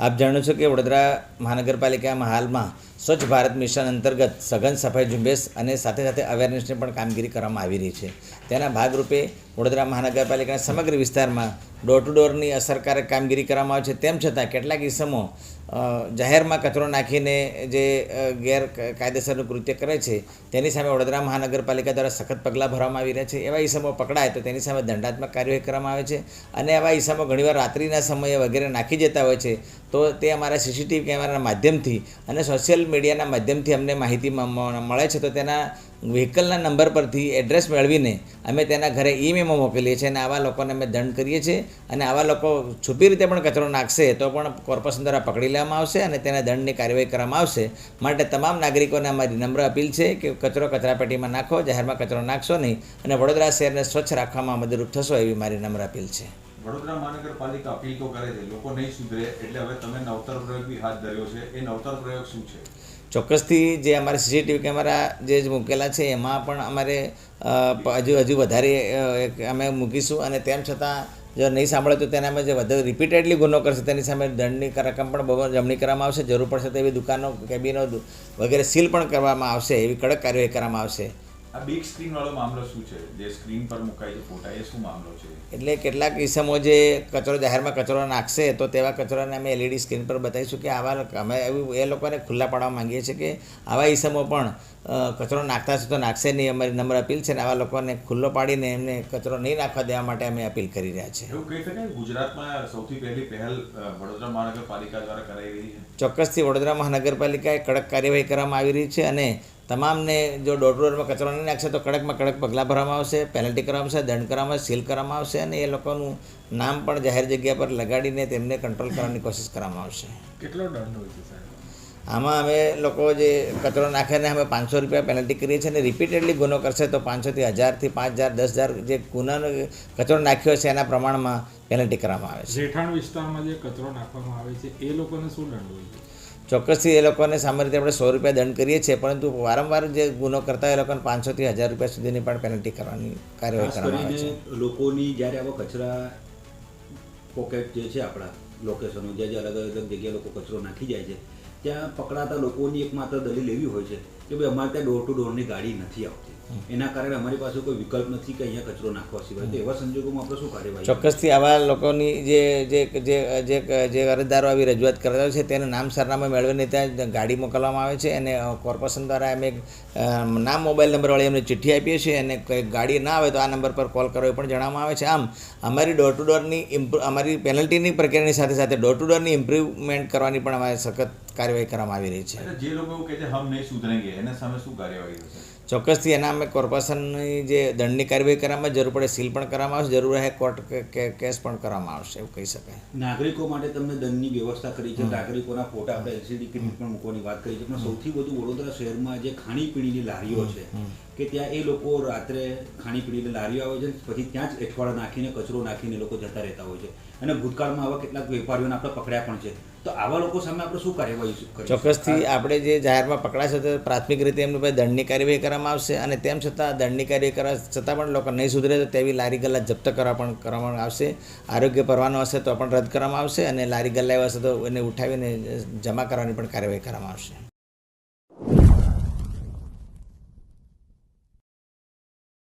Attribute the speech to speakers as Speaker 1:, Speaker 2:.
Speaker 1: આપ જાણો છો કે વડોદરા મહાનગરપાલિકામાં હાલમાં સ્વચ્છ ભારત મિશન અંતર્ગત સઘન સફાઈ ઝુંબેશ અને સાથે સાથે અવેરનેસની પણ કામગીરી કરવામાં આવી રહી છે. તેના ભાગરૂપે વડોદરા મહાનગરપાલિકાના સમગ્ર વિસ્તારમાં ડોર ટુ ડોરની અસરકારક કામગીરી કરવામાં આવે છે. તેમ છતાં કેટલાક ઇસમો જાહેરમાં કચરો નાખીને જે ગેર ગેરકાયદેસરનું કૃત્ય કરે છે, તેની સામે વડોદરા મહાનગરપાલિકા દ્વારા સખત પગલાં ભરવામાં આવી રહ્યા છે. એવા ઇસમો પકડાય તો તેની સામે દંડાત્મક કાર્યવાહી કરવામાં આવે છે અને એવા ઇસમો ઘણીવાર રાત્રિના સમયે વગેરે નાખી જતા હોય છે. તો તે અમારા સીસીટીવી કેમેરાના માધ્યમથી અને સોશિયલ મીડિયાના માધ્યમથી અમને માહિતી મળે છે, તો તેના વ્હીકલના નંબર પરથી એડ્રેસ મેળવીને અમે તેના ઘરે ઈ મોકલીએ છીએ અને આવા લોકોને અમે દંડ કરીએ છીએ અને આવા લોકો છુપી રીતે પણ કચરો નાખશે તો પણ કોર્પોરેશન દ્વારા પકડી લેવામાં આવશે અને તેના દંડની કાર્યવાહી કરવામાં આવશે. માટે તમામ નાગરિકોને અમારી નમ્ર અપીલ છે કે કચરો કચરાપેટીમાં નાખો, જાહેરમાં કચરો નાખશો નહીં અને વડોદરા શહેરને સ્વચ્છ રાખવામાં મદદરૂપ થશો એવી મારી નમ્ર અપીલ છે.
Speaker 2: વડોદરા મહાનગરપાલિકા અપીલ તો કરે છે, લોકો નહીં સુધરે, એટલે હવે તમે નવતર પ્રયોગ બી હાથ ધર્યો છે. એ નવતર પ્રયોગ શું છે?
Speaker 1: ચોક્કસથી જે અમારે સીસીટીવી કેમેરા જે મૂકેલા છે, એમાં પણ અમારે હજુ હજુ વધારે અમે મૂકીશું અને તેમ છતાં જો નહીં સાંભળે તો તેના અમે જે વધારે રિપીટેડલી ગુનો કરશે, તેની સામે દંડની રકમ પણ બહુ જમણી કરવામાં આવશે, જરૂર પડશે તેવી દુકાનો કેબિનો વગેરે સીલ પણ કરવામાં આવશે, એવી કડક કાર્યવાહી કરવામાં આવશે.
Speaker 2: આ બિગ સ્ક્રીન વાળો મામલો શું છે? જે સ્ક્રીન પર મુકાય છે ફોટા એ શું મામલો છે?
Speaker 1: એટલે કેટલાક ઇસમો જે કચરો જાહેરમાં કચરો નાખશે તો તેવા કચરાને અમે એલઈડી સ્ક્રીન પર બતાવીશું કે આવા અમે એવું એ લોકોને ખુલ્લા પાડવા માંગીએ છીએ કે આવા ઇસમો પણ કચરો નાખતા છે તો નાખશે નહીં અમારી નંબર અપીલ છે ને આવા લોકોને ખુલ્લો પાડીને એમને કચરો નહીં નાખવા દેવા માટે અમે અપીલ કરી રહ્યા છીએ.
Speaker 2: એવું કહી શકાય? ગુજરાતમાં સૌથી પહેલી પહેલ વડોદરા મહાનગરપાલિકા દ્વારા કરાઈ રહી છે.
Speaker 1: ચોક્કસથી વડોદરા મહાનગરપાલિકાએ કડક કાર્યવાહી કરવામાં આવી રહી છે અને તમામને જો ડોર ટુ ડોરમાં કચરો નહીં નાખશે તો કડકમાં કડક પગલાં ભરવામાં આવશે પેનલ્ટી કરવામાં આવશે દંડ કરવામાં આવશે સીલ કરવામાં આવશે અને એ લોકોનું નામ પણ જાહેર જગ્યા પર લગાડીને તેમને કંટ્રોલ કરવાની કોશિશ કરવામાં આવશે.
Speaker 3: કેટલો દંડ હોય છે સાહેબ?
Speaker 1: આમાં અમે લોકો જે કચરો નાખીને અમે પાંચસો રૂપિયા પેનલ્ટી કરીએ છીએ અને રિપીટેડલી ગુનો કરશે તો પાંચસોથી હજારથી પાંચ હજાર દસ હજાર જે ગુનાનો કચરો નાખ્યો છે એના પ્રમાણમાં પેનલ્ટી કરવામાં આવે છે.
Speaker 3: જેઠાણ વિસ્તારમાં જે કચરો નાખવામાં આવે છે એ લોકોને શું દંડ હોય છે?
Speaker 1: ચોક્કસથી એ લોકોને સામાન્ય રીતે આપણે સો રૂપિયા દંડ કરીએ છીએ પરંતુ વારંવાર જે ગુનો કરતા એ લોકોને પાંચસોથી હજાર રૂપિયા સુધીની પણ પેનલ્ટી કરવાની કાર્યવાહી કરવામાં આવે છે.
Speaker 4: લોકોની જ્યારે આવા કચરા પોકેટ જે છે આપણા લોકેશનો જે અલગ અલગ જગ્યાએ લોકો કચરો નાખી જાય છે ત્યાં પકડાતા લોકોની એકમાત્ર દલીલ એવી હોય છે કે ભાઈ અમારે ત્યાં ડોર ટુ ડોરની ગાડી નથી આવતી. એના કારણે અમારી પાસે કોઈ વિકલ્પ નથી કે અહીંયા કચરો નાખવા સિવાય. તો એવા સંજોગોમાં આપણે શું કાર્યવાહી
Speaker 1: ચોક્કસથી આવા લોકોની જે જે જે જે જે અરજદારો આવી રજૂઆત કરતા છે તેને નામ સરનામા મેળવીને ત્યાં ગાડી મોકલવામાં આવે છે અને કોર્પોરેશન દ્વારા અમે નામ મોબાઈલ નંબરવાળી એમને ચિઠ્ઠી આપીએ છીએ અને કંઈક ગાડી ના આવે તો આ નંબર પર કોલ કરો એ પણ જણાવવામાં આવે છે. આમ અમારી ડોર ટુ ડોરની ઇમ્પ્રુ અમારી પેનલ્ટીની પ્રક્રિયાની સાથે સાથે ડોર ટુ ડોરની ઇમ્પ્રુવમેન્ટ કરવાની પણ અમારે સખત કાર્યવાહી કરવામાં આવી રહી છે.
Speaker 2: જે લોકો એવું કહે છે હમ નહીં સુધરેંગે એના સામે શું કાર્યવાહી થશે?
Speaker 1: ચોક્કસથી એના અમે કોર્પોરેશનની જે દંડની કાર્યવાહી કરવામાં જરૂર પડે સીલ પણ કરવામાં આવશે જરૂર રહે કોર્ટ કે- કેસ પણ કરવામાં આવશે એવું કહી શકાય.
Speaker 4: નાગરિકો માટે તમને દંડની વ્યવસ્થા કરી છે. નાગરિકોના ફોટા આપણે એલસીડી સ્ક્રીન પણ મૂકવાની વાત કરી છે. પણ સૌથી વધુ વડોદરા શહેરમાં જે ખાણીપીણીની લારીઓ છે કે ત્યાં એ લોકો રાત્રે ખાણીપીણીની લારીઓ આવે છે પછી ત્યાં જ એઠવાડા નાખીને કચરો નાખીને લોકો જતા રહેતા હોય છે. અને ભૂતકાળમાં આવા કેટલાક વેપારીઓને આપણે પકડ્યા પણ છે. તો આવા લોકો સામે આપણે શું કાર્યવાહી?
Speaker 1: ચોક્કસથી આપણે જે જાહેરમાં પકડાશે તો પ્રાથમિક રીતે એમની પાસે દંડની કાર્યવાહી કરવામાં આવશે અને તેમ છતાં દંડની કાર્યવાહી કરવા છતાં પણ લોકો નહીં સુધરે તો તેવી લારી ગલ્લા જપ્ત કરવા પણ કરવામાં આવશે આરોગ્ય પરવાનો હશે તો પણ રદ કરવામાં આવશે અને લારી ગલ્લા એવા હશે તો એને ઉઠાવીને જમા કરવાની પણ કાર્યવાહી કરવામાં આવશે